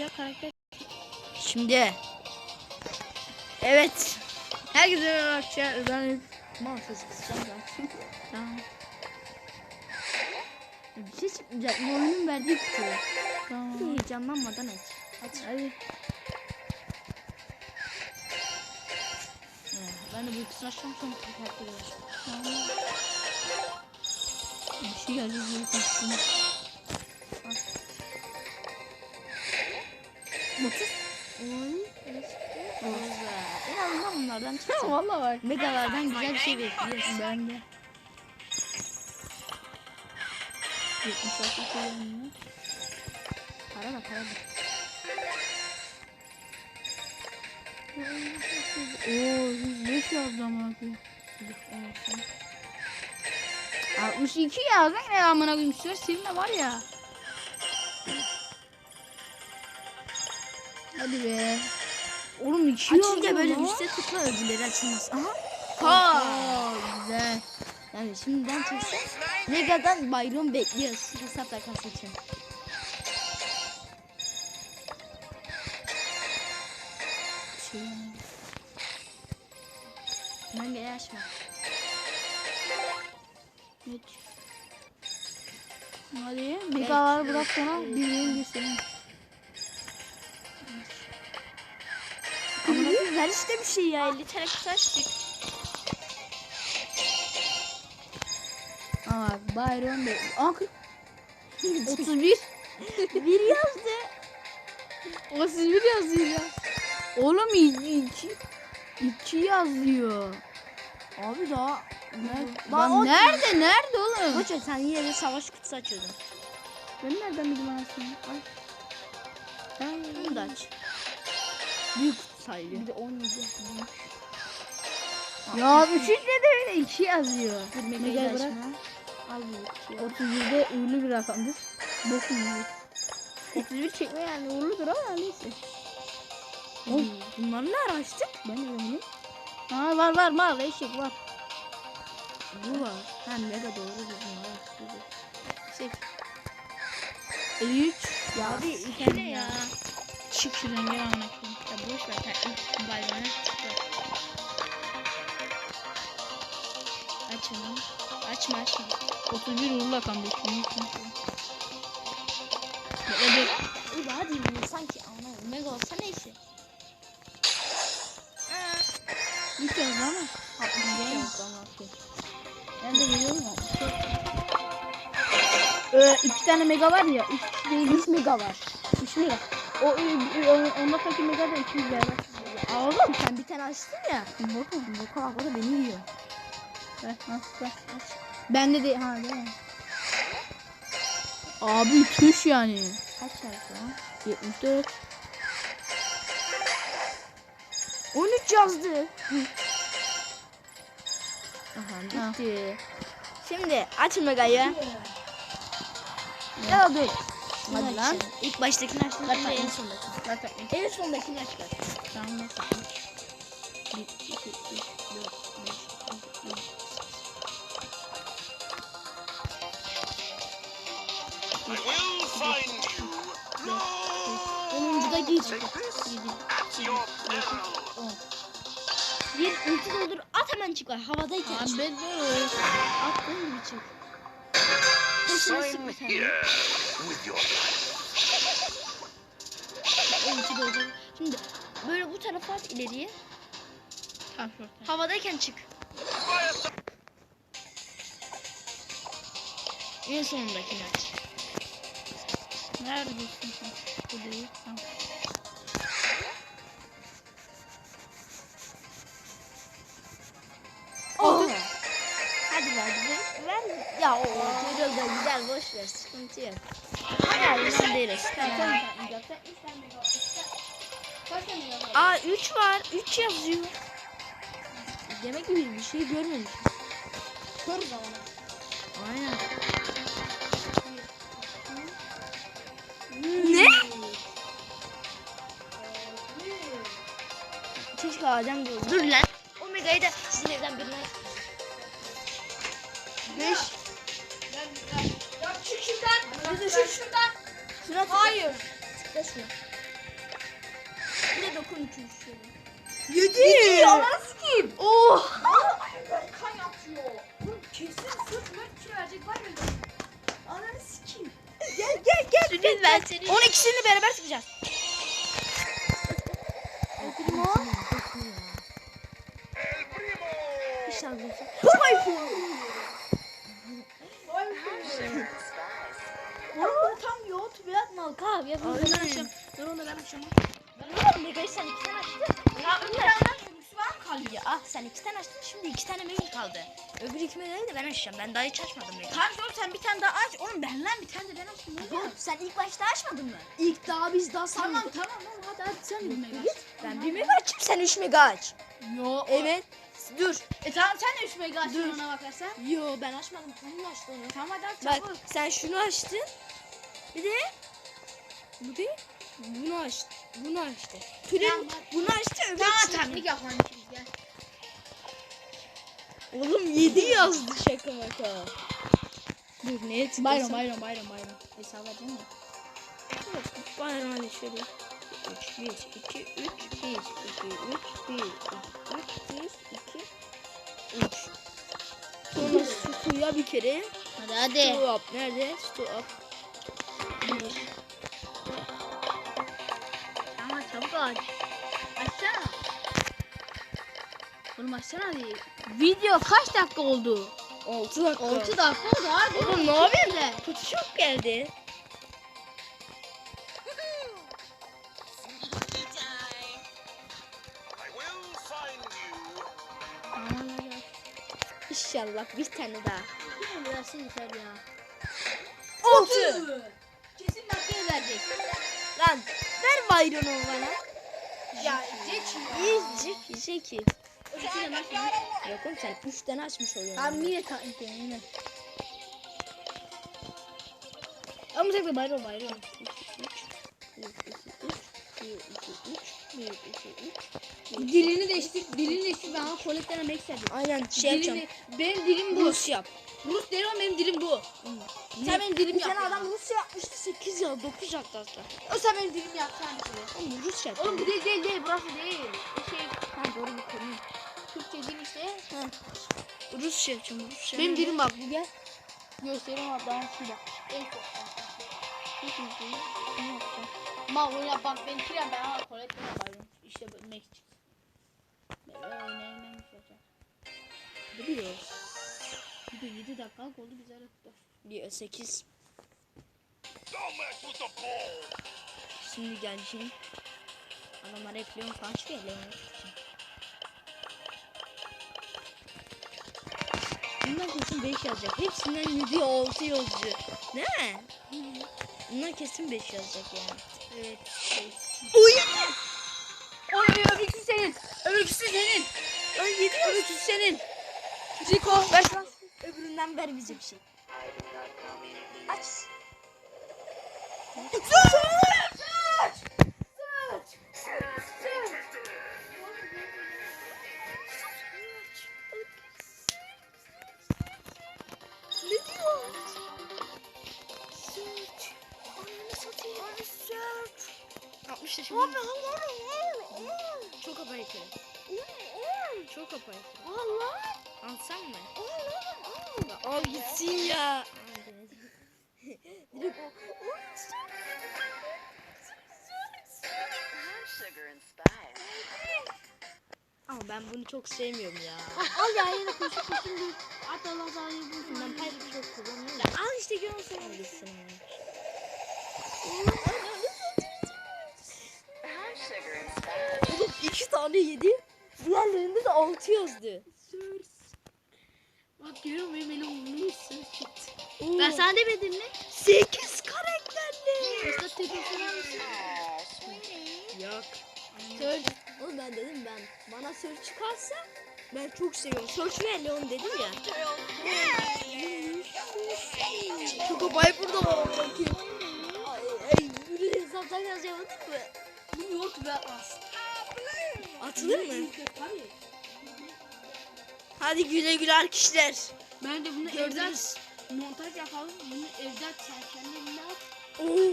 ya karakter. Şimdi. Evet. Herkese merhaba arkadaşlar. Ben Mahfuz kısacağım zaten. Tamam. Bir şey çıkmayacak. Bu oyunun verdiği kutu. Şey. Tamam. Heyecanlanmadan aç. Aç. Hadi. Ee, ben de bu ikisini açacağım sonra tekrar geliyorum. Tamam. Bir şey geldi. Bir şey geldi. 30. 10. En azından bunlardan çıksın. Valla var. Megalardan güzel bir şey bekliyorsun. Ben de. 76 kullanıyor. Para da para da. Ooo 105 yazdı ama abi. 62 yazdı ne amına koyayım. Şöyle silme var ya. Hadi be. Oğlum 2 yazdı. Açınca böyle lan. üstte tıkla ödülleri açılmaz. Aha. Ha. Güzel. Yani şimdiden çıksa Mega'dan Byron bekliyoruz. Hesap takası için. Şey. Manga'yı açma. Evet. Hadi Megalar bırak sana birinin girsin. Amına ver işte bir şey ya. 50 tane kutu açtık. Aa Byron Bey. Aa 40. 31. Bir yazdı. 31 yazıyor ya. Oğlum 2 2 yazıyor. Abi daha. Nerede? Lan o- nerede? Nerede oğlum? Koç sen yine de savaş kutusu açıyordun. Ben nereden bildim anasını? Ay. Bunu da aç. Büyük kutu sayılıyor. Bir de 17 Ya 3 de öyle 2 yazıyor. Mega'yı Mega'yı bırak. Al bu kutuyu. 37 ünlü bir rakamdır. Bokun yok. 31 çekme yani uğurludur ama neyse. Oğlum bunları ne açtık? Ben de bilmiyorum. Ha var var var eşek var. Bu var. Ha mega doğru var. Şey, 53. ya abi ne ya? Çık şuradan ya anlatayım. Ya boş ver sen ilk bayrağına tıkla. Aç onu. Açma açma. 31 uğurlu rakam bekliyorum. Bekle be hadi bunu sanki anlamadım. Mega olsa neyse. Yazdı ama. ama. Ben de geliyorum ama. Ee, iki tane mega var ya. Üç değil. Üç mega var. Üç mega. O, o ondan sonraki mega da 200 lira Oğlum sen bir tane açtın ya. Bakın. Bu kadar da beni yiyor. Ver, ver. Bende de ha değil mi? Abi tuş yani. Kaç yazdı lan? 74. 13 yazdı. Aha Ha. bitti. Şimdi aç Mega'yı. Ya dur. Hadi lan. İlk baştakini açtım. Bak. en sondakini. Zaten En sondakini aç bak. tamam nasıl? 1, 2, 3, 4, 5, 6, 7, We'll find you. Onuncu da at your peril. Bir ulti doldur at hemen çık var havadayken. Abi ben de Attığın gibi çık. Peşine Sign sıkma sen. here with your O ulti doldur. Şimdi böyle bu tarafa at ileriye. Tamam orta. Havadayken çık. En sonundakini aç. Neredesin sen? Bu değil. Tamam. Ver. Ya o Tuğrul da güzel boş ver sıkıntı yok. Hayalisi değiliz. Aa 3 var. 3 yazıyor. Demek ki bir şey görmemişiz. Kör zaman. Aynen. Ne? Keşke Adem de. Dur lan. Omega'yı da sizin evden birine... Beş. Ya çık şuradan. Çık şuradan. Şuna Hayır. Tıkla şuna. Bir de dokun üçüncü şöyle. Yedi. Yedi yalan sikiyim. Oh. Kan yapıyor. Oğlum kesin sırf mört kim verecek var mı? Ananı sikiyim. Gel gel gel. Sürpriz ben seni. On ikisini beraber sıkacağız. El primo. El primo. İnşallah. Purmayı purmayı. Sen iki tane açtın şimdi iki tane Mega kaldı. Öbür iki Mega'yı da ben açacağım. Ben daha hiç açmadım Mega. Tamam oğlum sen bir tane daha aç. Oğlum ben lan bir tane de ben açtım. Oğlum sen ilk başta açmadın mı? İlk daha biz daha Tamam tamam oğlum hadi hadi sen de mega aç. Ben bir Mega açayım sen üç Mega aç. Yo. Evet. Dur. E tamam sen de 3 mega açtın Dur. ona bakarsan. Yo ben açmadım. Kendin açtın onu. Tamam hadi aç Bak çabuk. sen şunu açtın. Bir de bu de bunu açtı. Bunu açtı. Tülin Tamam, bunu açtı öbür Tamam ikimiz gel. Oğlum 7 yazdı şaka maka. Dur neye tıklasam? Bayram bayram bayram bayram. Hesap edeyim mi? Bayram hadi şöyle. 3, 1, 2, 3, 1, 2, 3, 1, 2, 3, 2, 3. Sonra su suya bir kere. Hadi hadi. Su up. Nerede? Su up. Tamam çabuk aç. Oğlum açsana hadi. Video kaç dakika oldu? 6 dakika. 6 dakika oldu hadi. Oğlum ne? Kutu çok geldi. İnşallah bir tane daha. Yine burası yeter ya. 6. Kesin dakikaya verecek. Lan ver bayronu bana. Ya geç. İyi Zeki. Bak ya. Yok oğlum sen 3 tane açmış oluyorsun. Tamam yine taktik yine. Ama sefer bayram bayram. 1, 2, 3, 1, 2, 3, 1, 2, 3. Dilini değiştir, dilini değiştir. Ben emek istedim. Aynen şey yapacağım. Dilini, benim dilim bu. Rus yap. Rus değil ama benim dilim bu. Sen benim dilim Bir yap. tane ya. adam Rusya yapmıştı 8 ya 9 yaptı hatta. O sen benim dilim yap sen bir şey. Oğlum Rus yap. Oğlum bu değil değil değil burası değil. Şey Ha doğru bu konu. Türkçe dil işte. Rus yapacağım Rus Benim dilim bak bu gel. Göstereyim hatta şu bak. En çok. Ma oyna bak ben kirem ben ama kolekten yaparım. İşte bu Max çıksın. Ben oynayayım neymiş yapacak. Biliyor. Bir de 7 dakikalık oldu güzel yaptı. Bir 8. Don't mess with the ball. Şimdi. Adamlar Leon falan çıkıyor. Leon Bundan kesin 5 yazacak. Hepsinden 7 6 yazıyor. Değil mi? Bundan kesin 5 yazacak yani. Evet. Uy! Oy öbürküsü senin. Öbürküsü senin. Ay 7 yazıyor senin. Rico ver şunu. Öbüründen ver bize bir şey. Aç. Ne 60 yaşında. Çok abaytı. Çok abaytı. Allah. Alsam mı? Al gitsin ya. Direkt o. Ama ben bunu çok sevmiyorum ya. Al ya yine koşu koşu dur. At Allah sana bulsun. Ben Piper'ı çok kullanıyorum. Al işte görsün. Al gitsin tane yedi. Diğerlerinde de altı yazdı. Bak görüyor benim elim çıktı. Ben sana demedim mi? sekiz karakterli. Mesela? Aw, sweetie. Yok. Söyle. Oğlum ben dedim ben. Bana Search çıkarsa ben çok seviyorum. Search ve Leon dedim ya. Çok abay burada var bakayım. Ay, ay, bunu hesaptan yazacağım mı? Bu yoğurt ve atmaz. Atılır mı? Hadi güle güle arkadaşlar. Ben de bunu evden Gördünüz. montaj yapalım. Bunu evden sen kendin yap. Oo.